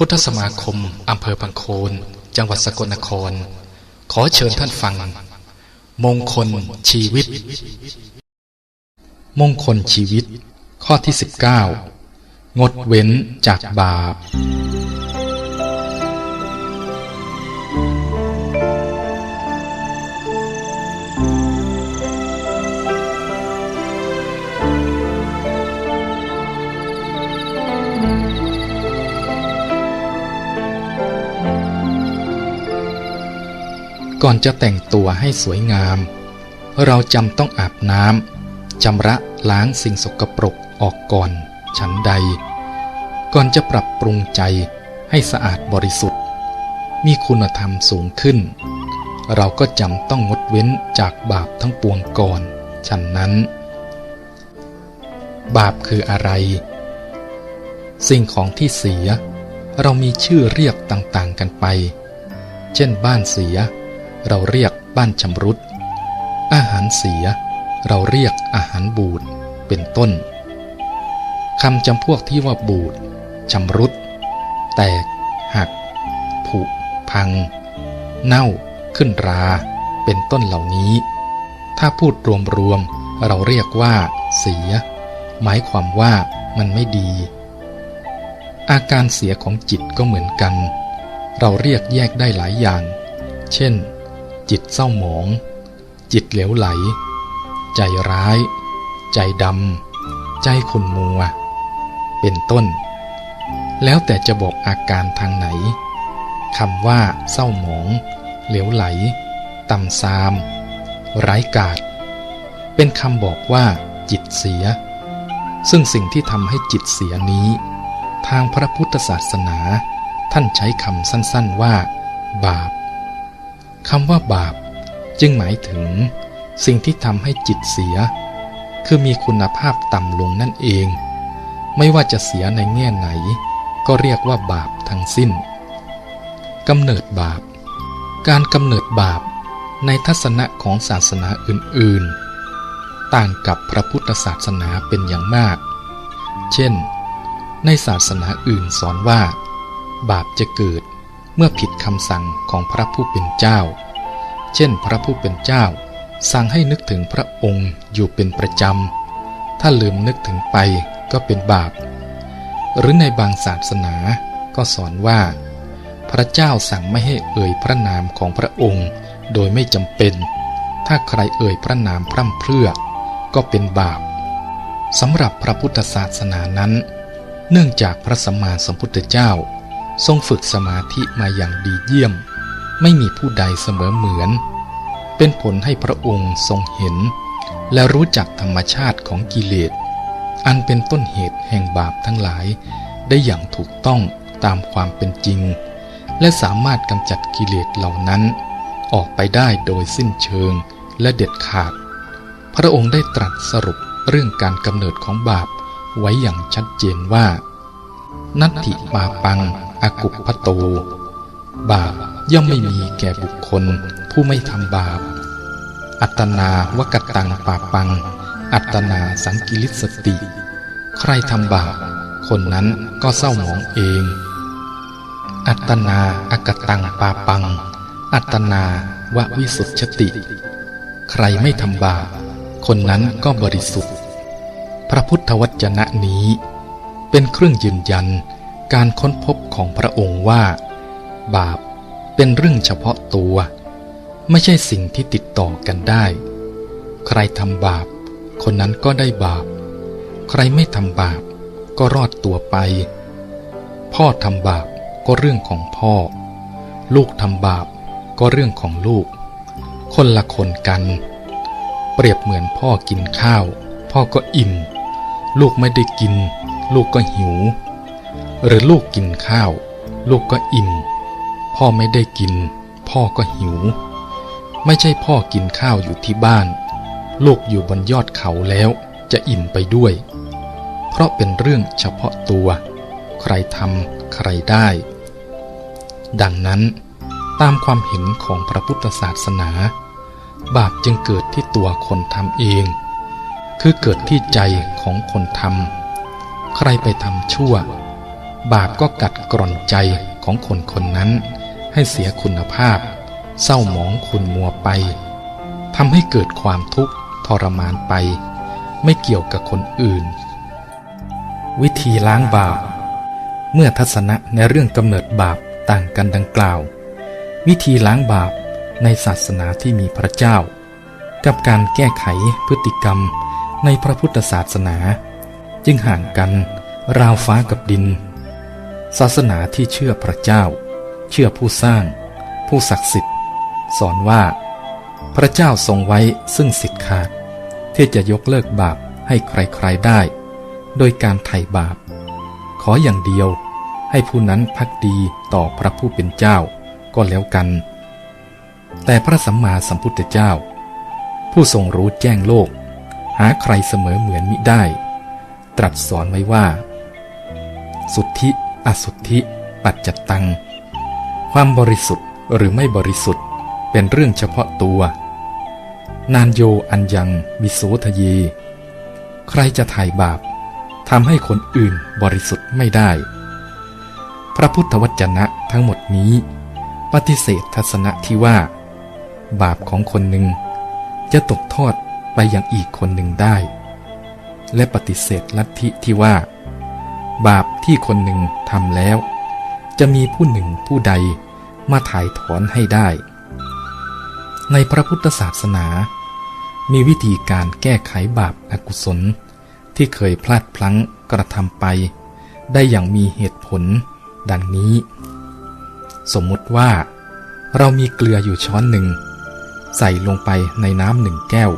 พุทธสมาคมอำเภอพังโคน จังหวัดสกลนคร ขอเชิญท่านฟัง มงคลชีวิต มงคลชีวิต ข้อที่ 19 งดเว้นจากบาป ก่อนจะแต่งตัวให้สวยงาม เราจำต้องอาบน้ำจำระล้างสิ่งสกปรกออกก่อนฉันใด ก่อนจะปรับปรุงใจให้สะอาดบริสุทธิ์ มีคุณธรรมสูงขึ้น เราก็จำต้องงดเว้นจากบาปทั้งปวงก่อนฉันนั้น บาปคืออะไร สิ่งของที่เสีย เรามีชื่อเรียกต่างๆกันไป เช่นบ้านเสีย เราเรียกบ้านชำรุด อาหารเสีย เราเรียกอาหารบูด เป็นต้นคำจำพวกที่ว่าบูดชำรุด แตก หัก ผุ พัง เน่า ขึ้นรา เป็นต้นเหล่านี้ ถ้าพูดรวมๆ เราเรียกว่า เสีย หมายความว่ามันไม่ดี อาการเสียของจิตก็เหมือนกัน เราเรียกแยกได้หลายอย่าง เช่น จิตเศร้าหมอง จิตเหลวไหล ใจร้าย ใจดำ ใจขุ่นมัว เป็นต้น แล้วแต่จะบอกอาการทางไหนคำว่าเศร้าหมอง เหลวไหล ต่ำซามไร้กาดเป็นคำบอกว่า จิตเสีย ซึ่งสิ่งที่ทำให้จิตเสียนี้ ทางพระพุทธศาสนา ท่านใช้คำสั้นๆว่า บาป คำว่าบาปจึงหมายถึง สิ่งที่ทำให้จิตเสีย คือมีคุณภาพต่ำลงนั่นเอง ไม่ว่าจะเสียในแง่ไหน ก็เรียกว่าบาปทั้งสิ้นกำเนิดบาป การกำเนิดบาปในทัศนะของศาสนาอื่นๆ ต่างกับพระพุทธศาสนาเป็นอย่างมาก เช่น ในศาสนาอื่นสอนว่า บาปจะเกิด เมื่อผิดคำสั่งของพระผู้เป็นเจ้า เช่นพระผู้เป็นเจ้า สั่งให้นึกถึงพระองค์อยู่เป็นประจำ ถ้าลืมนึกถึงไปก็เป็นบาป หรือในบางศาสนาก็สอนว่า พระเจ้าสั่งไม่ให้เอ่ยพระนามของพระองค์โดยไม่จำเป็น ถ้าใครเอ่ยพระนามพร่ำเพรื่อ ก็เป็นบาปสำหรับพระพุทธศาสนานั้น เนื่องจากพระสัมมาสัมพุทธเจ้า ทรงฝึกสมาธิมาอย่างดีเยี่ยม ไม่มีผู้ใดเสมอเหมือน เป็นผลให้พระองค์ทรงเห็น และรู้จักธรรมชาติของกิเลส อันเป็นต้นเหตุแห่งบาปทั้งหลาย ได้อย่างถูกต้องตามความเป็นจริง และสามารถกำจัดกิเลสเหล่านั้น ออกไปได้โดยสิ้นเชิงและเด็ดขาด พระองค์ได้ตรัสสรุปเรื่องการกำเนิดของบาปไว้อย่างชัดเจนว่า นัตถิปาปัง อากุปพโต บาปย่อมไม่มีแก่บุคคล ผู้ไม่ทำบาป อัตนาวกตังปาปัง อัตนาสังกิลิสติ ใครทำบาป คนนั้นก็เศร้าหมองเอง อัตนาอากตังปาปัง อัตนาววิสุทธติ ใครไม่ทำบาป คนนั้นก็บริสุทธิ์ พระพุทธวจนะนี้ เป็นเครื่องยืนยันการค้นพบ ของพระองค์ว่า บาปเป็นเรื่องเฉพาะตัว ไม่ใช่สิ่งที่ติดต่อกันได้ ใครทำบาป คนนั้นก็ได้บาป ใครไม่ทำบาปก็รอดตัวไป พ่อทำบาปก็เรื่องของพ่อ ลูกทำบาปก็เรื่องของลูก คนละคนกัน เปรียบเหมือนพ่อกินข้าว พ่อก็อิ่ม ลูกไม่ได้กิน ลูกก็หิว หรือลูกกินข้าว ลูกก็อิ่ม พ่อไม่ได้กิน พ่อก็หิว ไม่ใช่พ่อกินข้าวอยู่ที่บ้าน ลูกอยู่บนยอดเขาแล้วจะอิ่มไปด้วย เพราะเป็นเรื่องเฉพาะตัว ใครทำใครได้ ดังนั้น ตามความเห็นของพระพุทธศาสนา บาปจึงเกิดที่ตัวคนทำเอง คือเกิดที่ใจของคนทำใครไปทำชั่ว บาปก็กัดกร่อนใจของคนคนนั้น ให้เสียคุณภาพ เศร้าหมองขุนมัวไปทำให้เกิดความทุกข์ทรมานไป ไม่เกี่ยวกับคนอื่น วิธีล้างบาป เมื่อทัศนะในเรื่องกำเนิดบาปต่างกันดังกล่าว วิธีล้างบาปในศาสนาที่มีพระเจ้า กับการแก้ไขพฤติกรรมในพระพุทธศาสนา จึงห่างกันราวฟ้ากับดิน ศาสนาที่เชื่อพระเจ้า เชื่อผู้สร้าง ผู้ศักดิ์สิทธิ์ สอนว่า พระเจ้าทรงไว้ซึ่งสิทธิ์ขาด ที่จะยกเลิกบาปให้ใครๆได้ โดยการไถ่บาป ขออย่างเดียวให้ผู้นั้นพักดีต่อพระผู้เป็นเจ้าก็แล้วกัน แต่พระสัมมาสัมพุทธเจ้า ผู้ทรงรู้แจ้งโลก หาใครเสมอเหมือนมิได้ ตรัสสอนไว้ว่า สุทธิ อสุทธิ ปัจจตัง ความบริสุทธิ์หรือไม่บริสุทธิ์เป็นเรื่องเฉพาะตัว นานโยอันยังวิโสทะเย ใครจะถ่ายบาปทำให้คนอื่นบริสุทธิ์ไม่ได้ พระพุทธวจนะทั้งหมดนี้ ปฏิเสธทัศนะที่ว่า บาปของคนหนึ่ง จะตกทอดไปยังอีกคนหนึ่งได้ และปฏิเสธลัทธิที่ว่า บาป ที่คนหนึ่งทำแล้ว จะมีผู้หนึ่งผู้ใดมาถ่ายถอนให้ได้ ในพระพุทธศาสนา มีวิธีการแก้ไขบาปอากุศล ที่เคยพลาดพลั้งกระทำไป ได้อย่างมีเหตุผล ดังนี้ สมมติว่า เรามีเกลืออยู่ช้อนหนึ่ง ใส่ลงไปในน้ำหนึ่งแก้ว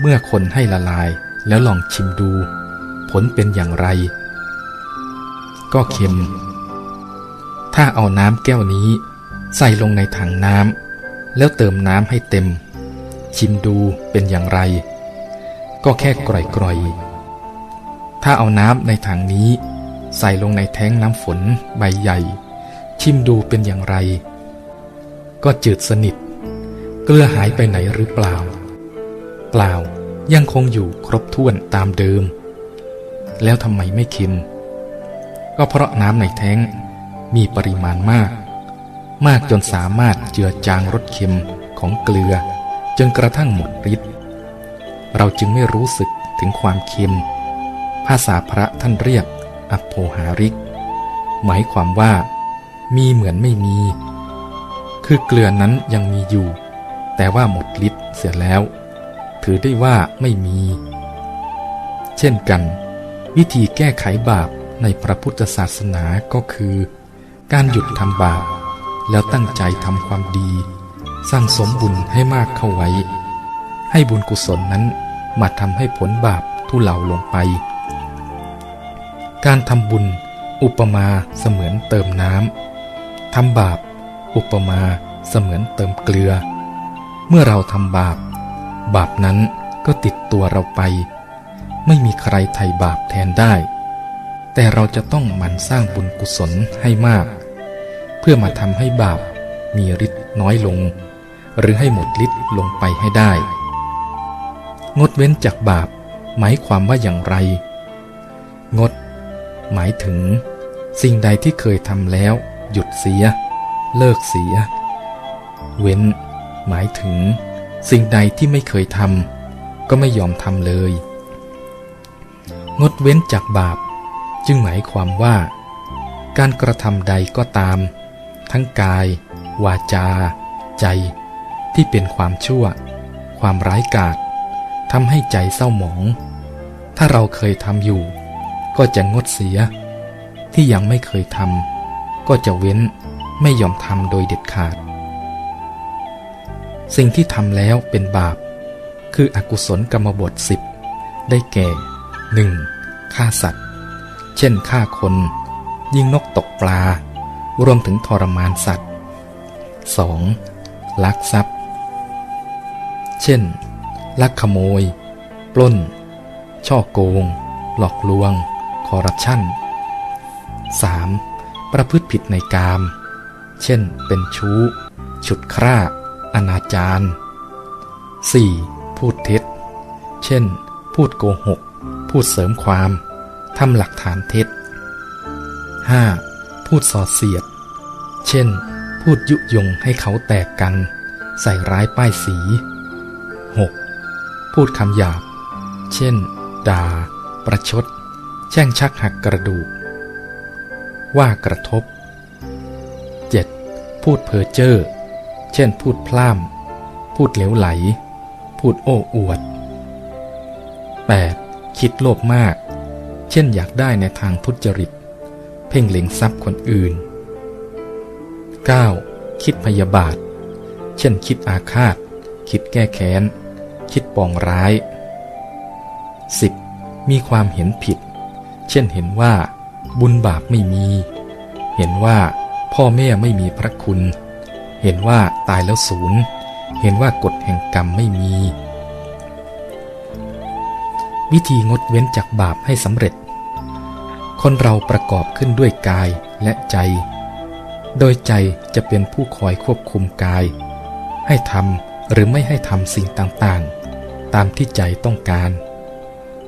เมื่อคนให้ละลายแล้วลองชิมดู ผลเป็นอย่างไร ก็เค็ม ถ้าเอาน้ำแก้วนี้ ใส่ลงในถังน้ำแล้วเติมน้ำให้เต็ม ชิมดูเป็นอย่างไร ก็แค่กร่อยๆ ถ้าเอาน้ำในถังนี้ ใส่ลงในแท้งน้ำฝนใบใหญ่ ชิมดูเป็นอย่างไร ก็จืดสนิท เกลือหายไปไหนหรือเปล่า เปล่ายังคงอยู่ครบถ้วนตามเดิม แล้วทำไมไม่เค็ม ก็เพราะน้ำในแท้งมีปริมาณมาก มากจนสามารถเจือจางรสเค็มของเกลือ จนกระทั่งหมดฤทธิ์เราจึงไม่รู้สึกถึงความเค็ม ภาษาพระท่านเรียกอโภหาริก หมายความว่า มีเหมือนไม่มี คือเกลือนั้นยังมีอยู่ แต่ว่าหมดฤทธิ์เสียแล้ว ถือได้ว่าไม่มี เช่นกัน วิธีแก้ไขบาป ในพระพุทธศาสนาก็คือ การหยุดทำบาปแล้วตั้งใจทำความดี สร้างสมบุญให้มากเข้าไว้ ให้บุญกุศลนั้นมาทำให้ผลบาปทุเลาลงไป การทำบุญอุปมาเสมือนเติมน้ำทำบาป อุปมาเสมือนเติมเกลือ เมื่อเราทำบาป บาปนั้นก็ติดตัวเราไป ไม่มีใครไถ่บาปแทนได้ แต่เราจะต้องหมั่นสร้างบุญกุศลให้มาก เพื่อมาทำให้บาปมีฤทธิ์น้อยลง หรือให้หมดฤทธิ์ลงไปให้ได้ งดเว้นจากบาปหมายความว่าอย่างไร งด หมายถึง สิ่งใดที่เคยทำแล้ว หยุดเสีย เลิกเสีย เว้น หมายถึง สิ่งใดที่ไม่เคยทำก็ไม่ยอมทำเลย งดเว้นจากบาป จึงหมายความว่า การกระทำใดก็ตาม ทั้งกาย วาจา ใจ ที่เป็นความชั่ว ความร้ายกาจทำให้ใจเศร้าหมอง ถ้าเราเคยทำอยู่ ก็จะงดเสีย ที่ยังไม่เคยทำก็จะเว้นไม่ยอมทำโดยเด็ดขาด สิ่งที่ทำแล้วเป็นบาป คืออกุศลกรรมบทสิบได้แก่ 1. ฆ่าสัตว์ เช่นฆ่าคน ยิงนกตกปลา รวมถึงทรมานสัตว์ 2. ลักทรัพย์ เช่น ลักขโมย ปล้น ช่อโกง หลอกลวง คอรัปชัน 3. ประพฤติผิดในกาม เช่น เป็นชู้ ฉุดคร่า อนาจาร 4. พูดเท็จ เช่น พูดโกหก พูดเสริมความ ทำหลักฐานเท็จ 5. พูดส่อเสียด เช่น พูดยุยงให้เขาแตกกัน ใส่ร้ายป้ายสี 6. พูดคำหยาบ เช่น ด่า ประชด แช่งชักหักกระดูก ว่ากระทบ 7. พูดเพ้อเจ้อ เช่น พูดพล่ำพูดเหลวไหล พูดโอ้อวด 8. คิดโลภมาก เช่นอยากได้ในทางทุจริต เพ่งเล็งทรัพย์คนอื่น 9. คิดพยาบาท เช่นคิดอาฆาต คิดแก้แค้น คิดปองร้าย 10. มีความเห็นผิด เช่นเห็นว่า บุญบาปไม่มี เห็นว่าพ่อแม่ไม่มีพระคุณ เห็นว่าตายแล้วศูนย์ เห็นว่ากฎแห่งกรรมไม่มี วิธีงดเว้นจากบาปให้สำเร็จ คนเราประกอบขึ้นด้วยกายและใจ โดยใจจะเป็นผู้คอยควบคุมกาย ให้ทำหรือไม่ให้ทำสิ่งต่างๆ ตามที่ใจต้องการ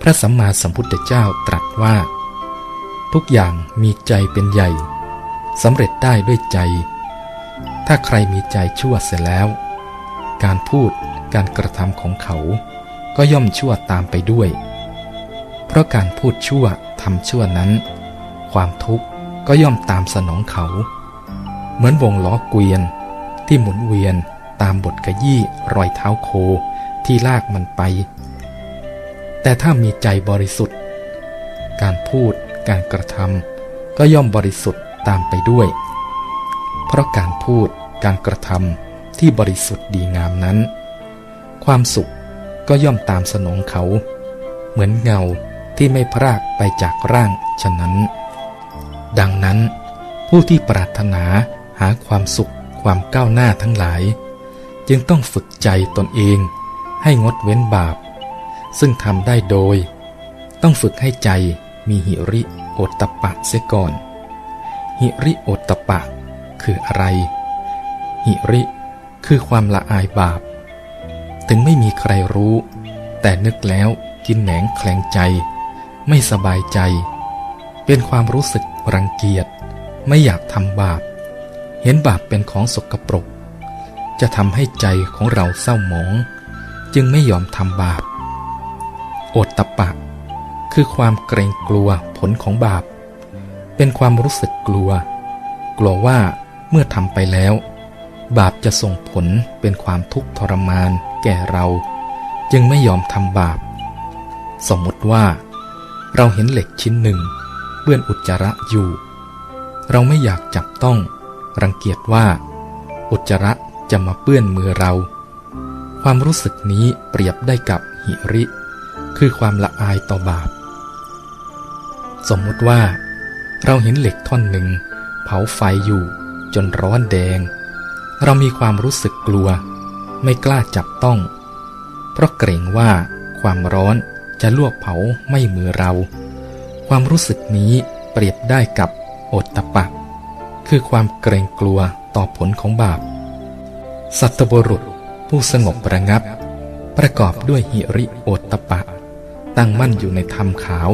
พระสัมมาสัมพุทธเจ้าตรัสว่า ทุกอย่างมีใจเป็นใหญ่สำเร็จได้ด้วยใจ ถ้าใครมีใจชั่วเสร็จแล้ว การพูดการกระทำของเขาก็ย่อมชั่วตามไปด้วย เพราะการพูดชั่วทำชั่วนั้น ความทุกข์ก็ย่อมตามสนองเขา เหมือนวงล้อเกวียน ที่หมุนเวียนตามบทกระยี่รอยเท้าโคที่ลากมันไป แต่ถ้ามีใจบริสุทธิ์ การพูดการกระทำก็ย่อมบริสุทธิ์ตามไปด้วย เพราะการพูดการกระทำที่บริสุทธิ์ดีงามนั้น ความสุขก็ย่อมตามสนองเขา เหมือนเงา ที่ไม่พรากไปจากร่างฉะนั้น ดังนั้น ผู้ที่ปรารถนาหาความสุขความก้าวหน้าทั้งหลาย จึงต้องฝึกใจตนเองให้งดเว้นบาป ซึ่งทำได้โดย ต้องฝึกให้ใจมีหิริโอตตะปะเสียก่อน หิริโอตตะปะคืออะไร หิริคือความละอายบาป ถึงไม่มีใครรู้ แต่นึกแล้วกินแหนงแคลงใจ ไม่สบายใจ เป็นความรู้สึกรังเกียจ ไม่อยากทำบาป เห็นบาปเป็นของสกปรก จะทำให้ใจของเราเศร้าหมอง จึงไม่ยอมทำบาป โอตตะปะ คือความเกรงกลัวผลของบาป เป็นความรู้สึกกลัว กลัวว่าเมื่อทำไปแล้ว บาปจะส่งผลเป็นความทุกข์ทรมานแก่เรา จึงไม่ยอมทำบาป สมมติว่า เราเห็นเหล็กชิ้นหนึ่งเปื้อนอุจจาระอยู่ เราไม่อยากจับต้อง รังเกียจว่า อุจจาระจะมาเปื้อนมือเรา ความรู้สึกนี้เปรียบได้กับหิริ คือความละอายต่อบาป สมมติว่า เราเห็นเหล็กท่อนหนึ่ง เผาไฟอยู่ จนร้อนแดง เรามีความรู้สึกกลัว ไม่กล้าจับต้อง เพราะเกรงว่าความร้อน จะลวกเผาไม่มือเรา ความรู้สึกนี้เปรียบได้กับโอตตะปะ คือความเกรงกลัวต่อผลของบาป สัตบุรุษผู้สงบระงับ ประกอบด้วยหิริโอตตะปะ ตั้งมั่นอยู่ในธรรมขาว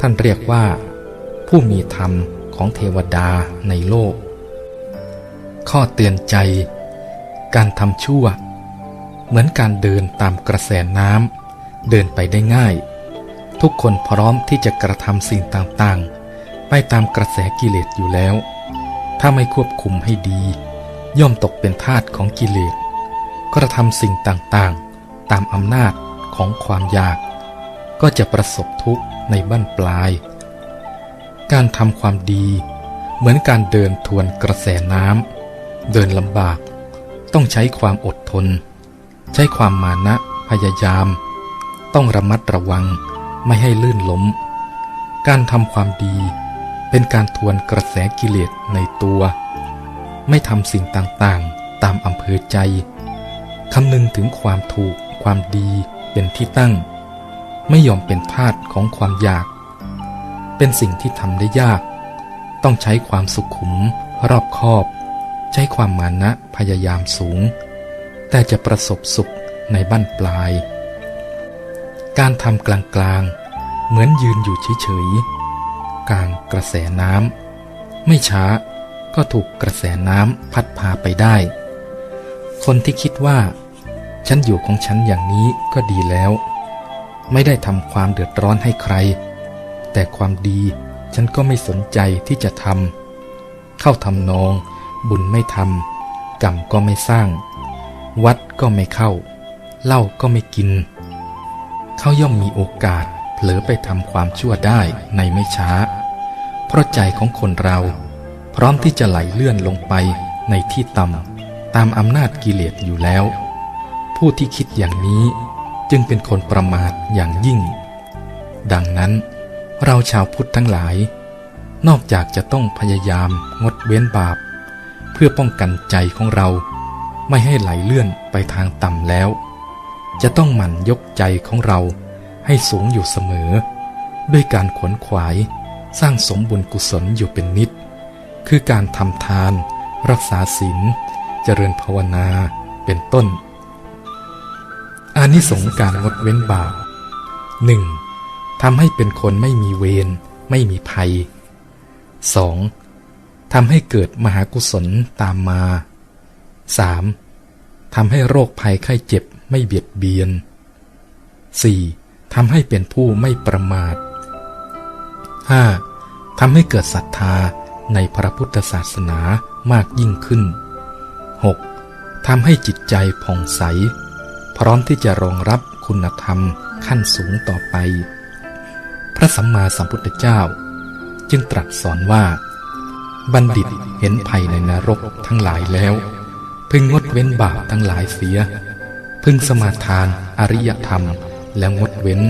ท่านเรียกว่า ผู้มีธรรมของเทวดาในโลก ข้อเตือนใจ การทำชั่ว เหมือนการเดินตามกระแสน้ำ เดินไปได้ง่าย ทุกคนพร้อมที่จะกระทำสิ่งต่างๆ ไปตามกระแสกิเลสอยู่แล้ว ถ้าไม่ควบคุมให้ดี ย่อมตกเป็นทาสของกิเลสกระทำสิ่งต่างๆ ตามอำนาจของความอยาก ก็จะประสบทุกข์ในบั้นปลาย การทำความดีเหมือนการเดินทวนกระแสน้ำเดินลำบาก ต้องใช้ความอดทน ใช้ความมานะพยายาม ต้องระมัดระวังไม่ให้ลื่นล้ม การทำความดีเป็นการทวนกระแสกิเลสในตัว ไม่ทำสิ่งต่างๆ ตามอำเภอใจคำนึงถึงความถูกความดีเป็นที่ตั้ง ไม่ยอมเป็นทาสของความอยาก เป็นสิ่งที่ทำได้ยาก ต้องใช้ความสุขุม รอบคอบ ใช้ความมานะพยายามสูง แต่จะประสบสุขในบั้นปลาย การทำกลางๆ เหมือนยืนอยู่เฉยๆ กลางกระแสน้ำ ไม่ช้าก็ถูกกระแสน้ำพัดพาไปได้ คนที่คิดว่า ฉันอยู่ของฉันอย่างนี้ก็ดีแล้ว ไม่ได้ทำความเดือดร้อนให้ใคร แต่ความดีฉันก็ไม่สนใจที่จะทำ เข้าทำนอง บุญไม่ทำกรรมก็ไม่สร้าง วัดก็ไม่เข้า เหล้าก็ไม่กิน เขาย่อมมีโอกาสเผลอไปทำความชั่วได้ในไม่ช้า เพราะใจของคนเรา พร้อมที่จะไหลเลื่อนลงไปในที่ต่ำตามอำนาจกิเลสอยู่แล้ว ผู้ที่คิดอย่างนี้จึงเป็นคนประมาทอย่างยิ่ง ดังนั้น เราชาวพุทธทั้งหลาย นอกจากจะต้องพยายามงดเว้นบาป เพื่อป้องกันใจของเราไม่ให้ไหลเลื่อนไปทางต่ำแล้ว จะต้องหมั่นยกใจของเราให้สูงอยู่เสมอ ด้วยการขวนขวายสร้างสมบุญกุศลอยู่เป็นนิด คือการทำทาน รักษาศีลเจริญภาวนาเป็นต้น อานิสงส์การงดเว้นบาปหนึ่งทำให้เป็นคนไม่มีเวรไม่มีภัย 2. ทำให้เกิดมหากุศลตามมา 3. ทำให้โรคภัยไข้เจ็บ ไม่เบียดเบียน 4. ทำให้เป็นผู้ไม่ประมาท 5. ทำให้เกิดศรัทธาในพระพุทธศาสนามากยิ่งขึ้น 6. ทำให้จิตใจผ่องใส พร้อมที่จะรองรับคุณธรรมขั้นสูงต่อไป พระสัมมาสัมพุทธเจ้า จึงตรัสสอนว่า บัณฑิตเห็นภัยในนรกทั้งหลายแล้ว พึงงดเว้นบาปทั้งหลายเสีย พึงสมาทานอริยธรรมแล้วงดเว้น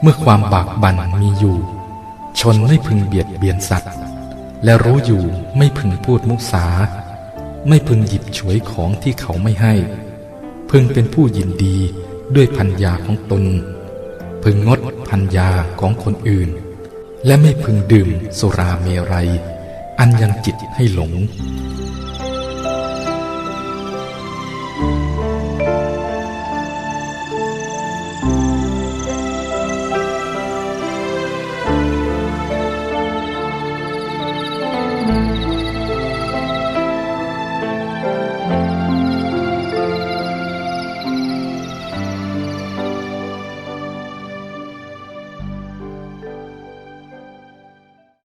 เมื่อความบากบั่นมีอยู่ ชนไม่พึงเบียดเบียนสัตว์ และรู้อยู่ไม่พึงพูดมุสา ไม่พึงหยิบฉวยของที่เขาไม่ให้ พึงเป็นผู้ยินดีด้วยพัญญาของตน พึงงดพัญญาของคนอื่น และไม่พึงดื่มสุราเมรัย อันยังจิตให้หลง